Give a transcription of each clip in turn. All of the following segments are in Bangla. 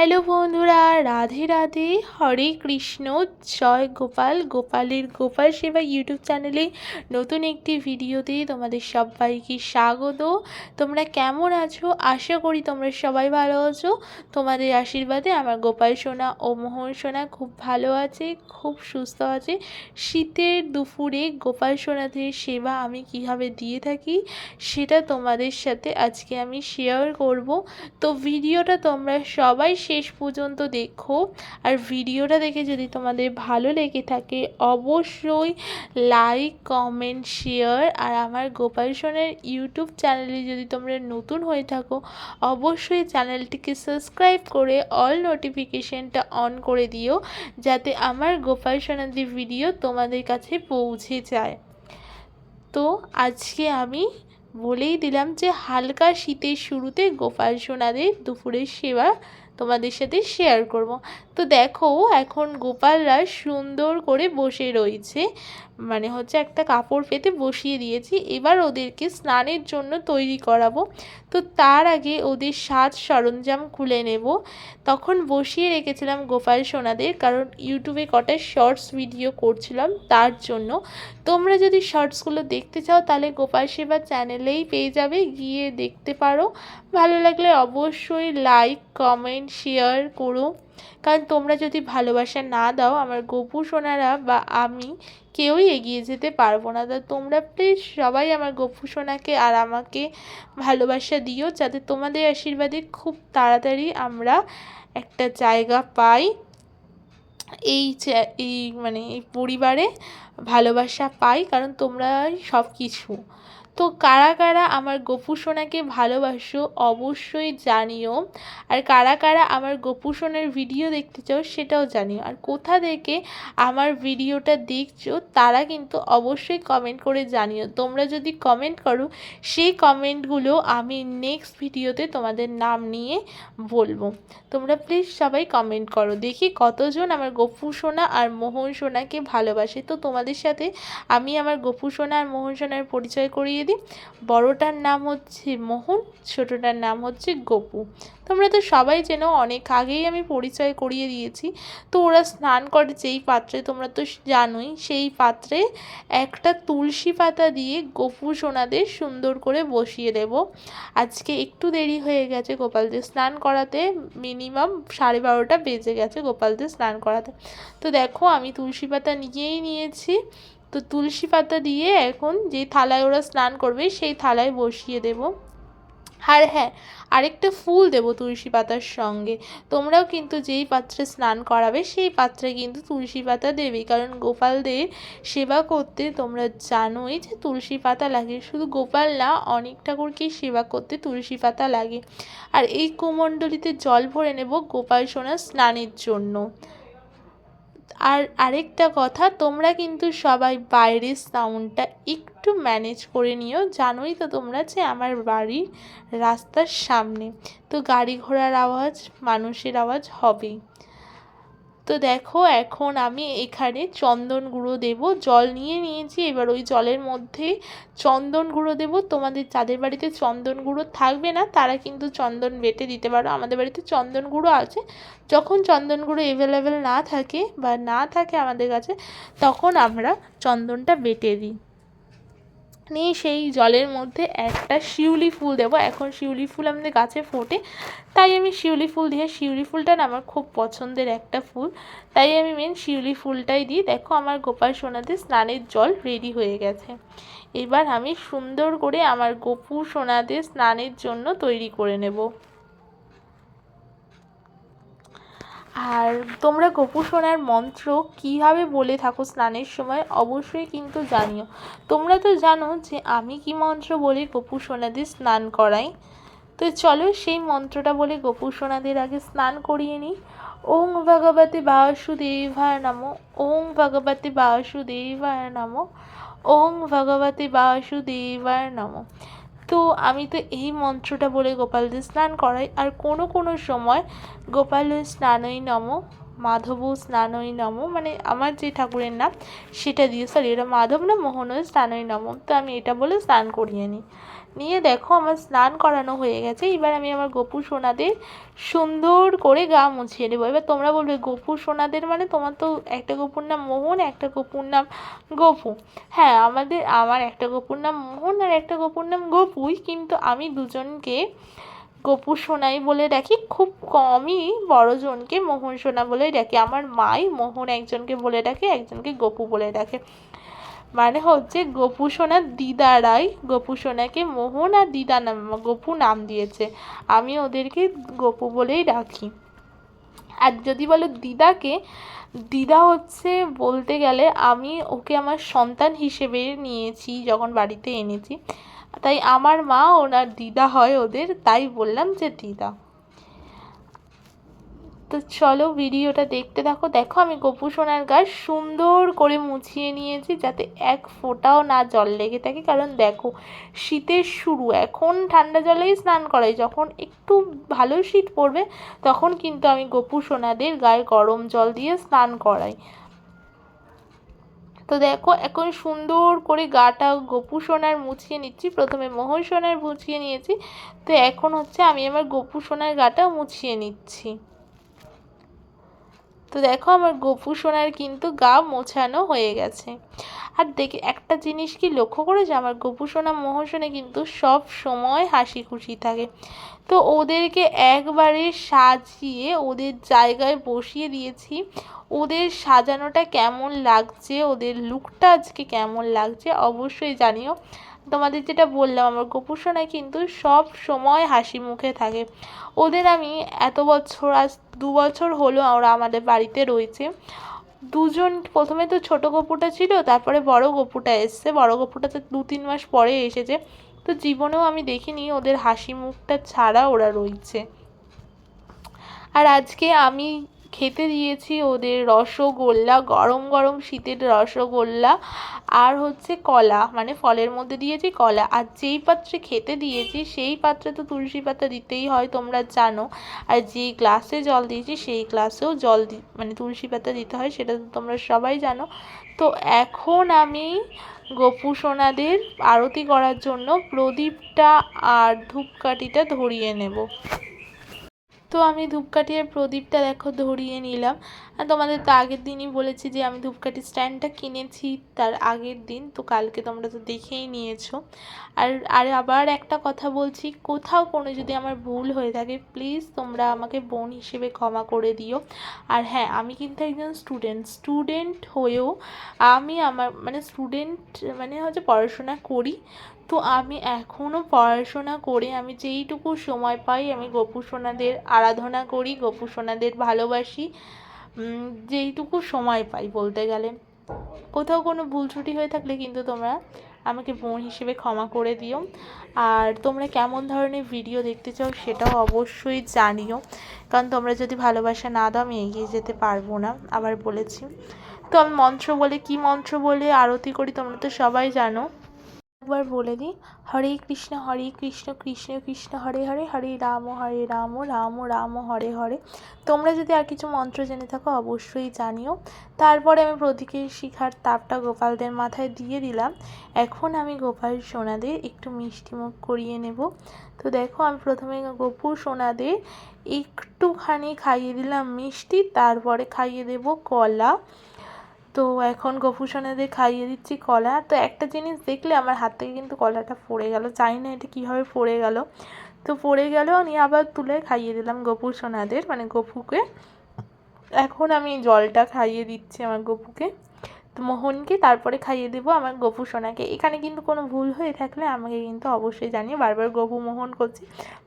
হ্যালো বন্ধুরা, রাধে রাধে, হরে কৃষ্ণ, জয় গোপাল, গোপালের গোপাল সেবা ইউটিউব চ্যানেলে নতুন একটি ভিডিওতে তোমাদের সবাইকে স্বাগত। তোমরা কেমন আছো? আশা করি তোমরা সবাই ভালো আছো। তোমাদের আশীর্বাদে আমার গোপাল সোনা ও মোহন সোনা খুব ভালো আছে, খুব সুস্থ আছে। শীতের দুপুরে গোপাল সোনাদের সেবা আমি কীভাবে দিয়ে থাকি সেটা তোমাদের সাথে আজকে আমি শেয়ার করব। তো ভিডিওটা তোমরা সবাই শেষ পর্যন্ত দেখো। আর ভিডিওটা দেখে যদি তোমাদের ভালো লেগে থাকে, অবশ্যই লাইক কমেন্ট শেয়ার আর আমার গোপাল সোনার ইউটিউব চ্যানেলে যদি তোমরা নতুন হয়ে থাকো, অবশ্যই চ্যানেলটিকে সাবস্ক্রাইব করে অল নোটিফিকেশনটা অন করে দিও, যাতে আমার গোপাল সোনাদের ভিডিও তোমাদের কাছে পৌঁছে যায়। তো আজকে আমি বলেই দিলাম যে হালকা শীতের শুরুতে গোপাল সোনাদের দুপুরের সেবা তোমাদের সাথে শেয়ার করব। তো দেখো, এখন গোপালরা সুন্দর করে বসে রয়েছে। মানে হচ্ছে একটা কাপড় পেতে বসিয়ে দিয়েছি। এবার ওদেরকে স্নানের জন্য তৈরি করাবো। তো তার আগে ওদের সাজ সরঞ্জাম খুলে নেব। তখন বসিয়ে রেখেছিলাম গোপাল সোনাদের, কারণ ইউটিউবে কটা শর্টস ভিডিও করছিলাম তার জন্য। তোমরা যদি শর্টসগুলো দেখতে চাও, তাহলে গোপাল সেবা চ্যানেলেই পেয়ে যাবে। গিয়ে দেখতে পারো। ভালো লাগলে অবশ্যই লাইক কমেন্ট শেয়ার করো। কারণ তোমরা যদি ভালোবাসা না দাও, আমার গপু সোনারা বা আমি কেউই এগিয়ে যেতে পারব না। তা তোমরা প্লিজ সবাই আমার গপু সোনাকে আর আমাকে ভালোবাসা দিও, যাতে তোমাদের আশীর্বাদে খুব তাড়াতাড়ি আমরা একটা জায়গা পাই। এই এই মানে এই পরিবারে ভালোবাসা পাই, কারণ তোমরাই সব কিছু তো কারা কারা আমার গপু সোনাকে ভালোবাসো অবশ্যই জানিও। আর কারা কারা আমার গপু সোনার ভিডিও দেখতে চাও সেটাও জানিও। আর কোথা থেকে আমার ভিডিওটা দেখছ তারা কিন্তু অবশ্যই কমেন্ট করে জানিও। তোমরা যদি কমেন্ট করো সেই কমেন্টগুলো আমি নেক্সট ভিডিওতে তোমাদের নাম নিয়ে বলব। তোমরা প্লিজ সবাই কমেন্ট করো। দেখি কতজন আমার গপু সোনা আর মোহন সোনাকে ভালোবাসে। তো তোমাদের সাথে আমি আমার গপু সোনা আর মোহন সোনার পরিচয় করিয়ে বড়টার নাম হচ্ছে মোহন, ছোটোটার নাম হচ্ছে গপু। তোমরা তো সবাই চেনো, অনেক আগেই আমি পরিচয় করিয়ে দিয়েছি। তো ওরা স্নান করে যেই পাত্রে, তোমরা তো জানোই, সেই পাত্রে একটা তুলসী পাতা দিয়ে গপু সোনাদের সুন্দর করে বসিয়ে দেব। আজকে একটু দেরি হয়ে গেছে গোপালদের স্নান করাতে, মিনিমাম সাড়ে বারোটা বেজে গেছে গোপালদের স্নান করাতে। তো দেখো, আমি তুলসী পাতা নিয়েই নিয়েছি। তো তুলসী পাতা দিয়ে এখন যে থালায় ওরা স্নান করবে, সেই থালায় বসিয়ে দেব। আর হ্যাঁ আরেকটা ফুল দেব তুলসী পাতার সঙ্গে। তোমরাও কিন্তু যেই পাত্রে স্নান করাবে, সেই পাত্রে কিন্তু তুলসী পাতা দেবে কারণ গোপালদের সেবা করতে তোমরা জানোই যে তুলসী পাতা লাগে। শুধু গোপাল না অনেক ঠাকুরকেই সেবা করতে তুলসী পাতা লাগে। আর এই কুমণ্ডলিতে জল ভরে নেব গোপাল সোনার স্নানের জন্য। আর আরেকটা কথা, তোমরা কিন্তু সবাই বাইরের সাউন্ডটা একটু ম্যানেজ করে নিও। জানোই তো তোমরা যে আমার বাড়ির রাস্তার সামনে। তো গাড়ি ঘোড়ার আওয়াজ, মানুষের আওয়াজ হবেই। তো দেখো, এখন আমি এখানে চন্দন গুঁড়ো দেবো। জল নিয়ে নিয়েছি, এবার ওই জলের মধ্যে চন্দন গুঁড়ো দেবো। তোমাদের, যাদের বাড়িতে চন্দন গুঁড়ো থাকবে না, তারা কিন্তু চন্দন বেটে দিতে পারো। আমাদের বাড়িতে চন্দন গুঁড়ো আছে। যখন চন্দন গুঁড়ো অ্যাভেলেবেল না থাকে বা না থাকে আমাদের কাছে, তখন আমরা চন্দনটা বেটে দিই। নিয়ে সেই জলের মধ্যে একটা শিউলি ফুল দেবো। এখন শিউলি ফুল আমাদের গাছে ফোটে, তাই আমি শিউলি ফুল দিয়ে, শিউলি ফুলটা না আমার খুব পছন্দের একটা ফুল। তাই আমি মেন শিউলি ফুলটাই দিই। দেখো আমার গোপাল সোনাতে স্নানের জল রেডি হয়ে গেছে। এবার আমি সুন্দর করে আমার গোপু সোনাদের স্নানের জন্য তৈরি করে নেব। আর তোমরা গোপু সোনার মন্ত্র কীভাবে বলে থাকো স্নানের সময় অবশ্যই কিন্তু জানিও। তোমরা তো জানো যে আমি কি মন্ত্র বলে গোপু সোনাদের স্নান করাই। তো চলো সেই মন্ত্রটা বলে গোপু সোনাদের আগে স্নান করিয়ে নিই। ওং ভগবতে বাসুদেবায় নম, ওং ভগবতে বাসুদেবায় নম, ওং ভগবতে বাসুদেবায় নম। তো আমি তো এই মন্ত্রটা বলে গোপালদের স্নান করাই। আর কোনো কোনো সময় গোপালের স্নানই নম মাধব স্নানই নম মানে আমার যে ঠাকুরের নাম সেটা দিয়ে সরি এটা মাধব না মোহন স্নানই নম। তো আমি এটা বলে স্নান করিয়ে নিই। নিয়ে দেখো আমার স্নান করানো হয়ে গেছে, এবার আমি আমার গপু সোনাদের সুন্দর করে গা মুছিয়ে নেব। এবার তোমরা বলবে, গপু সোনাদের মানে তোমার তো একটা গপুর নাম মোহন, একটা গপুর নাম গপু। হ্যাঁ আমাদের, আমার একটা গপুর নাম মোহন আর একটা গপুর নাম গপুই, কিন্তু আমি দুজনকে গপু সোনাই বলে ডাকি, খুব কমই বড়জনকে মোহন সোনা বলে ডাকি। আমার মাই মোহন একজনকে বলে ডাকে, একজনকে গপু বলে ডাকে। মানে হচ্ছে গপু সোনার দিদারাই গপু সোনাকে মোহন আর দিদা নাম, গপু নাম দিয়েছে। আমি ওদেরকে গপু বলেই ডাকি। আর যদি বলো দিদাকে, দিদা হচ্ছে বলতে গেলে আমি ওকে আমার সন্তান হিসেবে নিয়েছি, যখন বাড়িতে এনেছি। তাই আমার মা, ওনার দিদা হয় ওদের, তাই বললাম যে দিদা। তো চলো ভিডিওটা দেখতে থাকো। দেখো আমি গোপু সোনার গাছ সুন্দর করে মুছিয়ে নিয়েছি যাতে এক ফোঁটাও না জল লেগে থাকে। কারণ দেখো, শীতের শুরু। এখন ঠান্ডা জলেই স্নান করাই। যখন একটু ভালো শীত পড়বে, তখন কিন্তু আমি গোপু সোনাদের গায়ে গরম জল দিয়ে স্নান করাই। তো দেখো, এখন সুন্দর করে গাটা গপু সোনার মুছিয়ে নিচ্ছি। প্রথমে মোহন সোনার মুছিয়ে নিয়েছি। তো এখন হচ্ছে আমি আমার গপু সোনার গাটা মুছিয়ে নিচ্ছি। তো দেখো আমার গোপু সোনার কিন্তু গা মোছানো হয়ে গেছে। আর দেখে, একটা জিনিস কি লক্ষ্য করেছে? আমার গোপু সোনা মোহন সোনা কিন্তু সব সময় হাসি খুশি থাকে। তো ওদেরকে একবারে সাজিয়ে ওদের জায়গায় বসিয়ে দিয়েছি। ওদের সাজানোটা কেমন লাগছে? ওদের লুকটা আজকে কেমন লাগছে? অবশ্যই জানিও। তোমাদের যেটা বললাম, আমার গোপু সোনাই কিন্তু সব সময় হাসি মুখে থাকে। ওদের আমি এত বছর, আজ দু বছর হলো ওরা আমাদের বাড়িতে রয়েছে। দুজন, প্রথমে তো ছোটো গপুটা ছিল, তারপরে বড় গপুটা এসছে। বড় গপুটা তো দু তিন মাস পরে এসেছে। তো জীবনেও আমি দেখিনি ওদের হাসি মুখটা ছাড়া ওরা রয়েছে। আর আজকে আমি খেতে দিয়েছি ওদের রসগোল্লা, গরম গরম শীতের রসগোল্লা আর হচ্ছে কলা মানে ফলের মধ্যে দিয়েছি কলা। আর যেই পাত্রে খেতে দিয়েছি সেই পাত্রে তো তুলসী পাতা দিতেই হয়, তোমরা জানো। আর যেই গ্লাসে জল দিয়েছি সেই গ্লাসেও জল দি মানে তুলসী পাতা দিতে হয়, সেটা তো তোমরা সবাই জানো। তো এখন আমি গোপু সোনাদের আরতি করার জন্য প্রদীপটা আর ধূপকাঠিটা ধরিয়ে নেব। তো আমি ধূপকাঠি আর প্রদীপটা দেখো ধরিয়ে নিলাম। আর তোমাদের তো আগের দিনই বলেছি যে আমি ধূপকাঠি স্ট্যান্ডটা কিনেছি তার আগের দিন, তো কালকে তোমরা তো দেখেই নিয়েছো। আর আর আবার একটা কথা বলছি, কোথাও কোনো যদি আমার ভুল হয়ে থাকে প্লিজ তোমরা আমাকে বোন হিসেবে ক্ষমা করে দিও। আর হ্যাঁ আমি কিন্তু একজন স্টুডেন্ট স্টুডেন্ট হয়েও আমি আমার মানে স্টুডেন্ট মানে হচ্ছে পড়াশোনা করি। তো আমি এখনও পড়াশোনা করে, আমি যেইটুকু সময় পাই আমি গোপু সোনাদের আরাধনা করি, গোপু সোনাদের ভালোবাসি যেইটুকু সময় পাই বলতে গেলে। কোথাও কোনো ভুল ত্রুটি হয়ে থাকলে কিন্তু তোমরা আমাকে বোন হিসেবে ক্ষমা করে দিও। আর তোমরা কেমন ধরনের ভিডিও দেখতে চাও সেটাও অবশ্যই জানিও, কারণ তোমরা যদি ভালোবাসা না দাও আমি এগিয়ে যেতে পারব না, আবার বলেছি। তো আমি মন্ত্র বলে, কি মন্ত্র বলে আরতি করি তোমরা তো সবাই জানো। একবার বলে দিই, হরে কৃষ্ণ হরে কৃষ্ণ কৃষ্ণ কৃষ্ণ, হরে হরে হরে রাম হরে রাম রাম রাম, হরে হরে। তোমরা যদি আর কিছু মন্ত্র জেনে থাকো, অবশ্যই জানিও। তারপরে আমি প্রতীকের শিখার তাপটা গোপালদের মাথায় দিয়ে দিলাম। এখন আমি গোপাল সোনাদের একটু মিষ্টি মুখ করিয়ে নেব। তো দেখো, আমি প্রথমে গোপু সোনাদের একটুখানি খাইয়ে দিলাম মিষ্টি, তারপরে খাইয়ে দেব কলা। তো এখন গোপু সোনাদের খাইয়ে দিচ্ছি কলা। তো একটা জিনিস দেখলে আমার হাত থেকে কিন্তু কলাটা পড়ে গেল। চাই না এটা কীভাবে পড়ে গেল। তো পড়ে গেল, নিয়ে আবার তুলে খাইয়ে দিলাম গোপুসোনাদের মানে গপুকে। এখন আমি জলটা খাইয়ে দিচ্ছি আমার গপুকে। মোহনকে তারপরে খাইয়ে দেবো আমার গপু সোনাকে। এখানে কিন্তু কোনো ভুল হয়ে থাকলে আমাকে কিন্তু অবশ্যই জানিয়ে বারবার গপু মোহন করছি।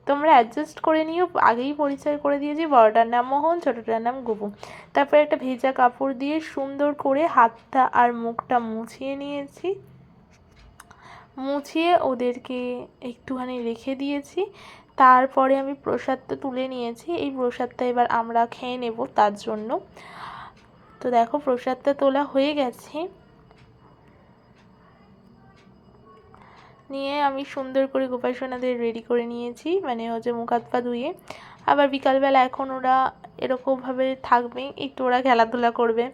তোমরা অ্যাডজাস্ট করে নিও। আগেই পরিচয় করে দিয়েছি। বড়টার নাম মোহন, ছোটোটার নাম গপু তারপরে একটা ভেজা কাপড় দিয়ে সুন্দর করে হাতটা আর মুখটা মুছিয়ে নিয়েছি। মুছিয়ে ওদেরকে একটুখানি রেখে দিয়েছি। তারপরে আমি প্রসাদটা তুলে নিয়েছি। এই প্রসাদটা এবার আমরা খেয়ে নেব তার জন্য। তো দেখো প্রসাদটা তোলা হয়ে গেছে। নিয়ে আমি সুন্দর করে গোপাল সোনাদের রেডি করে নিয়েছি মানে হচ্ছে মুখ হাত পা ধুয়ে। আবার বিকালবেলা এখন ওরা এরকমভাবে থাকবে, একটু ওরা খেলাধুলা করবে।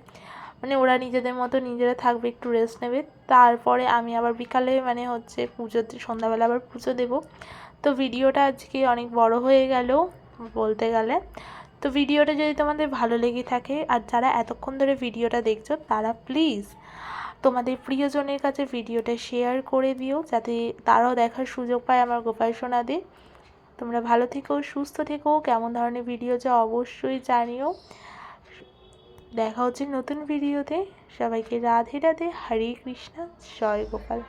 মানে ওরা নিজেদের মতো নিজেরা থাকবে, একটু রেস্ট নেবে। তারপরে আমি আবার বিকালে মানে হচ্ছে পুজোতে সন্ধ্যাবেলা আবার পুজো দেবো। তো ভিডিওটা আজকে অনেক বড় হয়ে গেল বলতে গেলে। তো ভিডিওটা যদি তোমাদের ভালো লেগে থাকে আর যারা এতক্ষণ ধরে ভিডিওটা দেখছ, তারা প্লিজ তোমাদের প্রিয়জনের কাছে ভিডিওটা শেয়ার করে দিও, যাতে তারাও দেখার সুযোগ পায় আমার গোপাল সোনাদের। তোমরা ভালো থেকো, সুস্থ থেকো, কেমন ধরনের ভিডিও যা অবশ্যই জানিও। দেখা হচ্ছে নতুন ভিডিওতে সবাইকে রাধে রাধে, হরে কৃষ্ণা, জয় গোপাল।